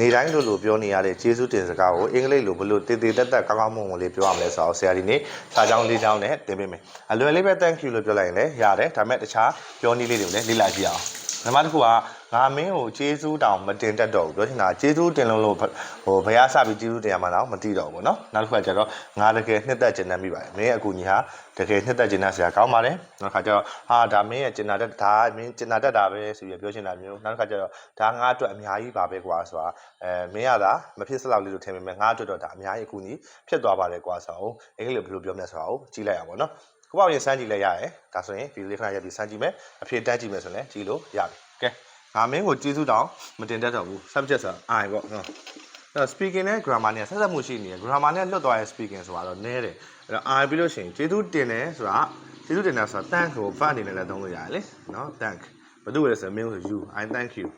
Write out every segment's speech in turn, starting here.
နေတိုင်းလိုလိုပြောနေရတဲ့ကျေးဇူးတင်စကားကိုအင်္ဂလိပ်လိုဘယ်လိုတည်တည်တက်တက်ကောင်းကောင်းမွန်မွန်လေးပြောရမလဲဆိုတော့ဆရာဒီနေ့စာကြောင်းလေးကြောင်းနဲ့သင်ပေးမယ်အလွယ်လေးပဲ thank you လို့ပြောလိုက်ရင်လည်းရတယ်ဒါပေမဲ့တခြားပြောနည်းလေးတွေကိုလည်းလေ့လာကြည့်အောင်နံပါတ်တစ်ခုက ငါမင်းကိုကျေးဇူးတောင်မတင်တတ်တော့ဘူးပြောချင်တာကျေးဇူးတင်လို့လို့ဟိုဘယ်ရစပြီးကျေးဇူးတင်ရမှာတော့မသိတော့ဘူးပေါ့နော်နောက်တစ်ခုကကျတော့ငါတကယ်နှစ်သက်ကျင်တတ်မိပါတယ်မင်းရဲ့အကူကြီးဟာတကယ်နှစ်သက်ကျင်တတ်ဆရာကောင်းပါတယ်နောက်တစ်ခါကျတော့ဟာဒါမင်းရဲ့ကျင်နာတတ်ဒါမင်းကျင်နာတတ်တာပဲဆိုပြီးပြောချင်တာမျိုးနောက်တစ်ခါကျတော့ဒါငါအတွက်အများကြီးပါပဲကွာဆိုတာအဲမင်းရတာမဖြစ်စလောက်လေးလို့ထင်ပေမဲ့ငါအတွက်တော့ဒါအများကြီးအကူကြီးဖြစ်သွားပါတယ်ကွာဆိုတော့အင်္ဂလိပ်လိုဘယ်လိုပြောမလဲဆိုတာကိုကြည့်လိုက်အောင်ပေါ့နော်ကိုပေါ့ရင်စမ်းကြည့်လိုက်ရရဲဒါဆိုရင်ဗီဒီယိုလေးခဏရပ်ပြီးစမ်းကြည့်မယ်အဖြေတက်ကြည့်မယ်ဆိုရင်လည်းကြည့်လို့ရပြီကဲ ငါမင်းကိုကျေးဇူးတောင်မတင်တတ်တော့ဘူး subject ဆိုတာ I ပေါ့နော်အဲ့တော့ speaking နဲ့ grammar နဲ့ဆက်ဆက်မှုရှိနေတယ် grammar နဲ့လွတ်သွားရဲ့ speaking ဆိုတာတော့နည်းတယ်အဲ့တော့ I ပြီးလို့ရှိရင်ကျေးဇူးတင်တယ်ဆိုတာကျေးဇူးတင်တယ်ဆိုတာ thank ကို verb အနေနဲ့လည်းသုံးလို့ရတယ်လေနော် thank ဘာလို့လဲဆိုတော့ mean ဆို you I thank you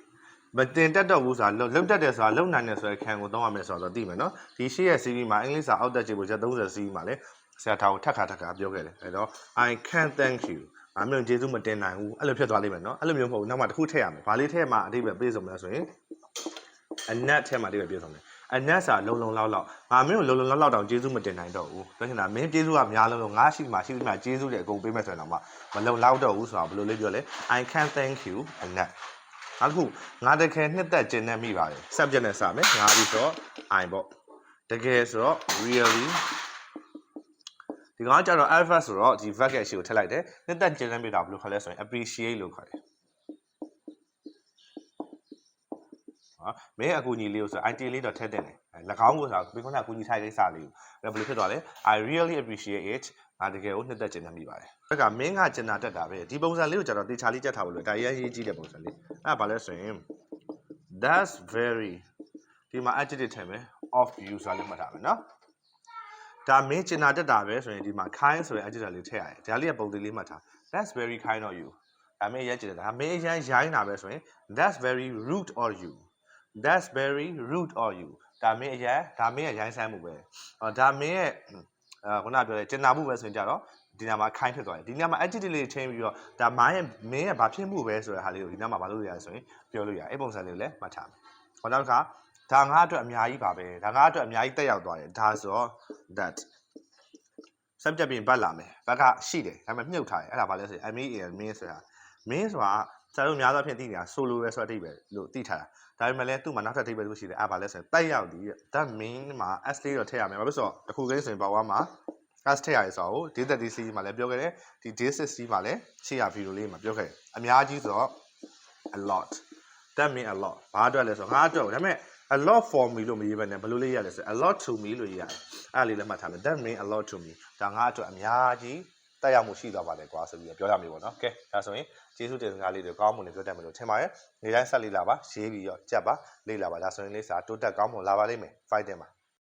မတင်တတ်တော့ဘူးဆိုတာလုံတတ်တယ်ဆိုတာလုံနိုင်တယ်ဆိုတဲ့ခံကိုသုံးရမယ်ဆိုတော့သိမယ်နော်ဒီရှေ့ရဲ့ CV မှာအင်္ဂလိပ်စာအောက်တက်ချေဖို့ချက်30 CV မှာလည်းဆရာထားကိုထက်ခါထက်ခါပြောခဲ့တယ်အဲ့တော့ I can thank you အမျိုးကျေးဇူးမတင်နိုင်ဘူးအဲ့လိုဖြစ်သွားလိမ့်မယ်နော်အဲ့လိုမျိုးမဟုတ်ဘူးနောက်မှတစ်ခုထည့်ရမယ်ဘာလေးထည့်မှအတိတ်ပဲပြေဆုံးမလဲဆိုရင်အနက်ထည့်မှအတိတ်ပဲပြေဆုံးတယ်အနက်စာလုံလုံလောက်လောက်ငါမင်းကိုလုံလုံလောက်လောက်တောင်ကျေးဇူးမတင်နိုင်တော့ဘူးပြောချင်တာမင်းကျေးဇူးကများလုံးလုံးငါရှိမှရှိမှကျေးဇူးတွေအကုန်ပေးမယ်ဆိုရင်တော့မလုံလောက်တော့ဘူးဆိုတာဘယ်လိုလေးပြောလဲ I can thank you အနက်နောက်တစ်ခုငါတကယ်နှစ်သက်ကျင်နေမိပါတယ် subject နဲ့စမယ်ငါပြီးတော့ I ပေါ့တကယ်ဆိုတော့ really ဒီကောင်ကကျတော့ alpha ဆိုတော့ဒီ verb ရဲ့အရှိကိုထည့်လိုက်တယ်နှစ်သက်ကျင်နေမိတာဘယ်လိုခေါ်လဲဆိုရင် appreciate လို့ခေါ်တယ်ဟာမင်းအကူညီလေးကိုဆို IT လေးတော့ထည့်တင်တယ်အဲ၎င်းကိုဆိုဘယ်ခုနကအကူညီထိုက်ကိစ္စလေးကိုအဲ့ဘယ်လိုဖြစ်သွားလဲ I really appreciate it ငါတကယ်ကိုနှစ်သက်ကျင်နေမိပါတယ်အဲ့ကမင်းကကျင်နာတတ်တာပဲဒီပုံစံလေးကိုကျတော့တေချာလေးကြက်ထားဖို့လို့ဒါအရေးကြီးကြီးတဲ့ပုံစံလေးအဲ့ဒါဘာလဲဆိုရင် that's very ဒီမှာ adjective ထည့်မယ် of you ဆိုတာလေးမှတ်ထားမယ်နော် ဒါမင်းကျင်နာတတ်တာပဲဆိုရင်ဒီမှာ kind ဆိုတဲ့ adjective လေးထည့်ရတယ်ဒါလေးကပုံသေးလေးမှတ်ထား that's very kind of you ဒါမင်းရဲ့ကျင်တယ်ဒါမင်းအရင်ရိုင်းတာပဲဆိုရင် that's very rude of you that's very rude of you ဒါမင်းအရင်ဒါမင်းရဲ့ရိုင်းဆိုင်မှုပဲအော်ဒါမင်းရဲ့အာခုနပြောတဲ့ကျင်နာမှုပဲဆိုရင်ကြတော့ဒီနာမှာခိုင်းဖြစ်သွားတယ်ဒီနာမှာ adjective လေးချင်းပြီးတော့ဒါမင်းရဲ့မင်းရဲ့ဘာဖြစ်မှုပဲဆိုတဲ့ဟာလေးကိုဒီနာမှာမလုပ်ရရဆိုရင်ပြောလို့ရအဲ့ပုံစံလေးကိုလည်းမှတ်ထားမယ်။ဟောနောက်တစ်ခါ ဒါငါအတွက်အများကြီးပါပဲဒါငါအတွက်အများကြီးတက်ရောက်သွားတယ်ဒါဆိုတော့ that subject ပြင်ပတ်လာမယ်ဘက်ကရှိတယ်ဒါပေမဲ့မြုပ်ထားတယ်အဲ့ဒါဘာလဲဆိုရင် I mean in mean ဆိုတာ mean ဆိုတာဆရာတို့များသောအားဖြင့်သိနေတာ solo ပဲဆိုတဲ့အဓိပ္ပာယ်လို့သိထားတာဒါပေမဲ့လည်းသူ့မှာနောက်ထပ်အဓိပ္ပာယ်တစ်ခုရှိတယ်အဲ့ဒါဘာလဲဆိုရင်တက်ရောက်ဒီ that mean မှာ s လေးတော့ထည့်ရမယ်ဘာဖြစ်လို့ဆိုတော့တစ်ခုကိန်းဆိုရင်ပေါ့ဝါမှာ s ထည့်ရတယ်ဆိုတော့ data dc မှာလည်းပြောခဲ့တယ်ဒီ data c မှာလည်းရှေ့ရ video လေးမှာပြောခဲ့တယ်အများကြီးဆိုတော့ a lot that mean a lot ဘာအတွက်လဲဆိုတော့ငါအတွက်ဒါပေမဲ့ a lot for me လို့မရေးဘဲနဲ့ဘယ်လိုလေးရလဲဆို a lot to me လို့ရေးရတယ်အဲ့ဒါလေးလည်းမှတ်ထားမယ် that mean a lot to me ဒါငါအတွက်အများကြီးတက်ရောက်မှုရှိသွားပါတယ်ကွာဆိုပြီးပြောရမယ်ပေါ့နော်ကဲဒါဆိုရင်ကျေးဇူးတင်စကားလေးတွေကောင်းမွန်နေပြောတတ်မယ်လို့ထင်ပါတယ်နေတိုင်းဆက်လေးလာပါရေးပြီးတော့ကြက်ပါလေးလာပါဒါဆိုရင်လေးစာတိုးတက်ကောင်းမွန်လာပါလိမ့်မယ် fight တင်ပါ